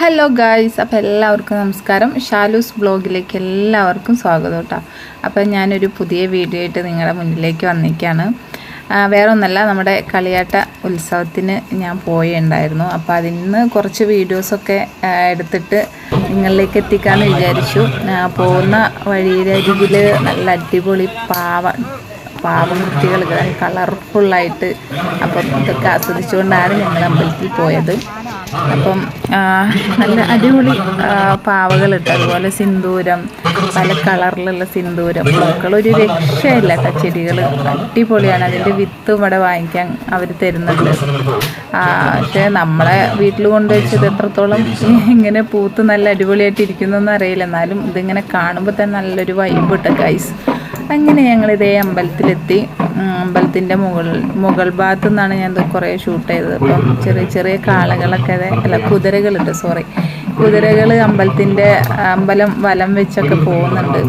Hello guys അപ്പോൾ എല്ലാവർക്കും നമസ്കാരം. ഷാലൂസ് ബ്ലോഗിലേക്ക് എല്ലാവർക്കും സ്വാഗതം കേട്ടോ. അപ്പോൾ ഞാനൊരു പുതിയ വീഡിയോ ആയിട്ട് നിങ്ങളുടെ മുന്നിലേക്ക് വന്നിരിക്കുകയാണ്. വേറെ ഒന്നല്ല നമ്മുടെ കളിയാട്ട ഉത്സവത്തിന് ഞാൻ പോയിണ്ടായിരുന്നു. അപ്പോൾ അതിൽ നിന്ന് കുറച്ച് വീഡിയോസൊക്കെ എടുത്തിട്ട് നിങ്ങളിലേക്ക് എത്തിക്കാമെന്ന് വിചാരിച്ചു. പോകുന്ന വഴിയിലരികിൽ നല്ല അടിപൊളി പാവ പാവകുട്ടികൾ കളർഫുള്ളായിട്ട് അപ്പം ഇതൊക്കെ ആസ്വദിച്ചുകൊണ്ടാണ് ഞങ്ങൾ അമ്പലത്തിൽ പോയത്. അപ്പം നല്ല അടിപൊളി പാവകളിട്ട് അതുപോലെ സിന്ദൂരം പല കളറിലുള്ള സിന്ദൂരം. പൂക്കളൊരു രക്ഷയില്ല ചെടികൾ. അടിപൊളിയാണ്. അതിന്റെ വിത്തും ഇവിടെ വാങ്ങിക്കാൻ അവർ തരുന്നുണ്ട്. പക്ഷേ നമ്മളെ വീട്ടിൽ കൊണ്ടുവച്ചത് എത്രത്തോളം ഇങ്ങനെ പൂത്ത് നല്ല അടിപൊളിയായിട്ട് ഇരിക്കുന്നൊന്നും അറിയില്ല എന്നാലും ഇതിങ്ങനെ കാണുമ്പോൾ തന്നെ നല്ലൊരു വൈബ് കിട്ടും ഗൈസ് അങ്ങനെ ഞങ്ങൾ ഇതേ അമ്പലത്തിലെത്തി? അമ്പലത്തിന്റെ മുകൾ മുകൾ ഭാഗത്തു നിന്നാണ് ഞാൻ കുറേ ഷൂട്ട് ചെയ്തത്. അപ്പം ചെറിയ ചെറിയ കാളകളൊക്കെ അല്ല കുതിരകളുണ്ട് സോറി കുതിരകൾ അമ്പലത്തിന്റെ അമ്പലം വലം വെച്ചൊക്കെ പോകുന്നുണ്ട്.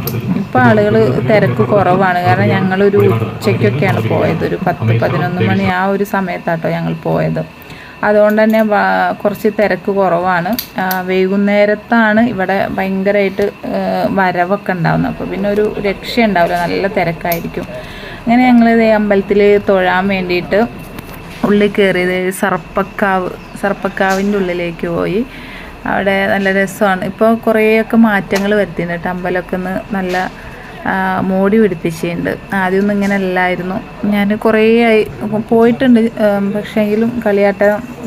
ഇപ്പോൾ ആളുകൾ തിരക്ക് കുറവാണ്. കാരണം ഞങ്ങളൊരു ഉച്ചയ്ക്കൊക്കെയാണ് പോയത്. ഒരു പത്ത് പതിനൊന്ന് മണി ആ ഒരു സമയത്താട്ടോ ഞങ്ങൾ പോയത്. അതുകൊണ്ട് തന്നെ കുറച്ച് തിരക്ക് കുറവാണ്. വൈകുന്നേരത്താണ് ഇവിടെ ഭയങ്കരമായിട്ട് വരവൊക്കെ ഉണ്ടാവുന്നത്. അപ്പോൾ പിന്നെ ഒരു രക്ഷ ഉണ്ടാവില്ല നല്ല തിരക്കായിരിക്കും. അങ്ങനെ ഞങ്ങൾ അമ്പലത്തിൽ തൊഴാൻ വേണ്ടിയിട്ട് ഉള്ളിൽ കയറിയത് സർപ്പക്കാവ് സർപ്പക്കാവിന്റെ ഉള്ളിലേക്ക് പോയി. അവിടെ നല്ല രസമാണ്. ഇപ്പോൾ കുറേയൊക്കെ മാറ്റങ്ങൾ വരുത്തിയിട്ടുണ്ട്. അമ്പലമൊക്കെ ഒന്ന് നല്ല മോടി പിടിപ്പിച്ചിട്ടുണ്ട്. ആദ്യമൊന്നും ഇങ്ങനെ അല്ലായിരുന്നു ഞാൻ കുറേ ആയി പോയിട്ടുണ്ട് പക്ഷേങ്കിലും കളിയാട്ട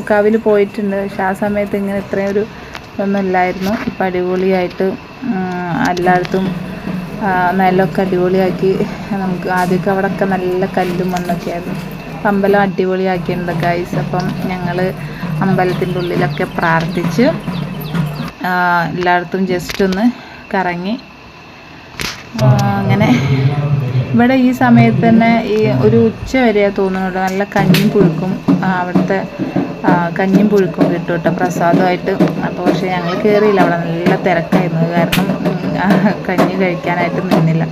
കാവിൽ പോയിട്ടുണ്ട്. പക്ഷെ ആ സമയത്ത് ഇങ്ങനെ ഇത്രയും ഒരു ഇതൊന്നും ഇല്ലായിരുന്നു. ഇപ്പം അടിപൊളിയായിട്ട് എല്ലായിടത്തും നിലമൊക്കെ അടിപൊളിയാക്കി. നമുക്ക് ആദ്യമൊക്കെ അവിടെയൊക്കെ നല്ല കല്ലും മണ്ണൊക്കെ ആയിരുന്നു അമ്പലം അടിപൊളിയാക്കിയിട്ടുണ്ട് ഗൈസ് അപ്പം ഞങ്ങൾ അമ്പലത്തിന്റെ ഉള്ളിലൊക്കെ പ്രാർത്ഥിച്ച് എല്ലായിടത്തും ജസ്റ്റ് ഒന്ന് കറങ്ങി അങ്ങനെ. ഇവിടെ ഈ സമയത്ത് തന്നെ ഈ ഒരു ഉച്ച വരെയാ തോന്നുന്നുണ്ട് നല്ല കഞ്ഞിയും പുഴുക്കും അവിടുത്തെ കഞ്ഞിയും പുഴുക്കും കിട്ടും കേട്ടോ പ്രസാദമായിട്ട്. അപ്പോൾ പക്ഷേ ഞങ്ങൾ കയറിയില്ല അവിടെ നല്ല തിരക്കായിരുന്നു. കാരണം കഞ്ഞി കഴിക്കാനായിട്ട് നിന്നില്ല.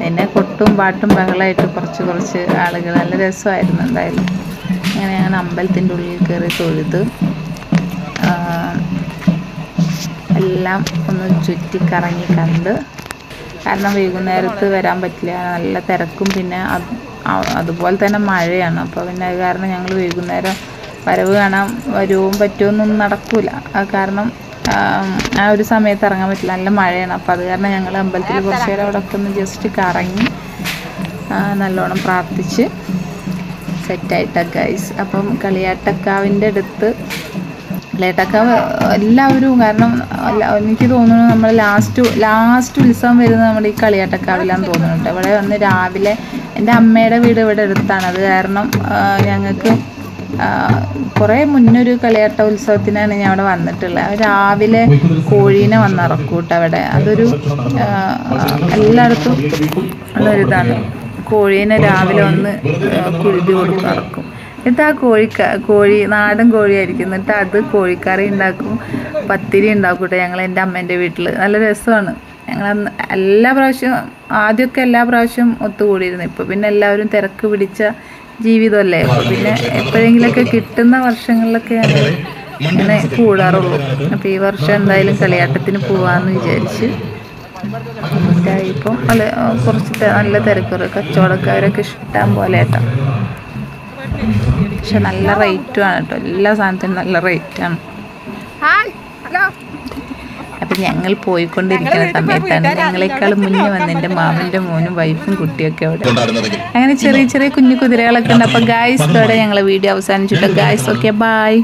പിന്നെ കൊട്ടും പാട്ടും ബഹളമായിട്ട് കുറച്ച് കുറച്ച് ആളുകൾ നല്ല രസമായിരുന്നു എന്തായാലും. അങ്ങനെ ഞങ്ങൾ അമ്പലത്തിന്റെ ഉള്ളിൽ കയറി തൊഴുത് എല്ലാം ഒന്ന് ചുറ്റി കറങ്ങി കണ്ട് കാരണം വൈകുന്നേരത്ത് വരാൻ പറ്റില്ല. നല്ല തിരക്കും പിന്നെ അതുപോലെ തന്നെ മഴയാണ്. അപ്പോൾ പിന്നെ അത് കാരണം ഞങ്ങൾ വൈകുന്നേരം വരവ് കാണാൻ വരുവും പറ്റുമെന്നൊന്നും നടക്കില്ല കാരണം ആ ഒരു സമയത്ത് ഇറങ്ങാൻ പറ്റില്ല. നല്ല മഴയാണ്. അപ്പോൾ അത് കാരണം ഞങ്ങൾ അമ്പലത്തിൽ കുറച്ച് നേരം അവിടെ ഒക്കെ ഒന്ന് ജസ്റ്റ് കറങ്ങി നല്ലോണം പ്രാർത്ഥിച്ച് സെറ്റായിട്ടൊക്കെ ഗൈസ് അപ്പം കളിയാട്ടക്കാവിന്റെ അടുത്ത് കളിയാട്ടക്കാവ് എല്ലാവരും കാരണം എനിക്ക് തോന്നുന്നു നമ്മൾ ലാസ്റ്റ് ലാസ്റ്റ് ഉത്സവം വരുന്നത് നമ്മുടെ ഈ കളിയാട്ടക്കാവിലാന്ന് തോന്നുന്നുണ്ട്. ഇവിടെ വന്ന് രാവിലെ എന്റെ അമ്മയുടെ വീട് ഇവിടെ അടുത്താണ്. അത് കാരണം ഞങ്ങൾക്ക് കുറേ മുന്നൊരു കളിയാട്ട ഉത്സവത്തിനാണ് ഞാൻ അവിടെ വന്നിട്ടുള്ളത്. രാവിലെ കോഴീനെ വന്ന് ഇറക്കൂട്ട് അവിടെ. അതൊരു എല്ലായിടത്തും ഉള്ളൊരിതാണ്. കോഴീനെ രാവിലെ വന്ന് കുഴുതി കൊടുക്കും ഇറക്കും. എന്നിട്ട് ആ കോഴി കോഴി നാടൻ കോഴിയായിരിക്കും. എന്നിട്ട് അത് കോഴിക്കറി ഉണ്ടാക്കും. പത്തിരി ഉണ്ടാക്കും കേട്ടോ ഞങ്ങൾ എന്റെ അമ്മേന്റെ വീട്ടിൽ നല്ല രസമാണ്. ഞങ്ങൾ എല്ലാ പ്രാവശ്യവും ആദ്യമൊക്കെ എല്ലാ പ്രാവശ്യവും ഒത്തുകൂടിയിരുന്നു. ഇപ്പോൾ പിന്നെ എല്ലാവരും തിരക്ക് പിടിച്ച ജീവിതമല്ലേ? പിന്നെ എപ്പോഴെങ്കിലൊക്കെ കിട്ടുന്ന വർഷങ്ങളിലൊക്കെ ഇങ്ങനെ കൂടാറുള്ളൂ. അപ്പോൾ ഈ വർഷം എന്തായാലും കളിയാട്ടത്തിന് പോവാമെന്ന് വിചാരിച്ച് ഇപ്പം അല്ല കുറച്ച് നല്ല തിരക്കുറ കച്ചവടക്കാരൊക്കെ ഇഷ്ടം പോലെ കേട്ടോ പക്ഷെ നല്ല റേറ്റും ആണ് കേട്ടോ. എല്ലാ സാധനത്തിനും നല്ല റേറ്റാണ് അപ്പം ഞങ്ങൾ പോയിക്കൊണ്ടിരിക്കുന്ന സമയത്താണ് ഞങ്ങളെക്കാൾ മുന്നേ വന്ന് എന്റെ മാമന്റെ മോനും വൈഫും കുട്ടിയൊക്കെ അവിടെ. അങ്ങനെ ചെറിയ ചെറിയ കുഞ്ഞു കുതിരകളൊക്കെ ഉണ്ട്. അപ്പം ഗായ്സ് ഞങ്ങളെ ഞങ്ങൾ വീഡിയോ അവസാനിച്ചിട്ട്. Guys okay bye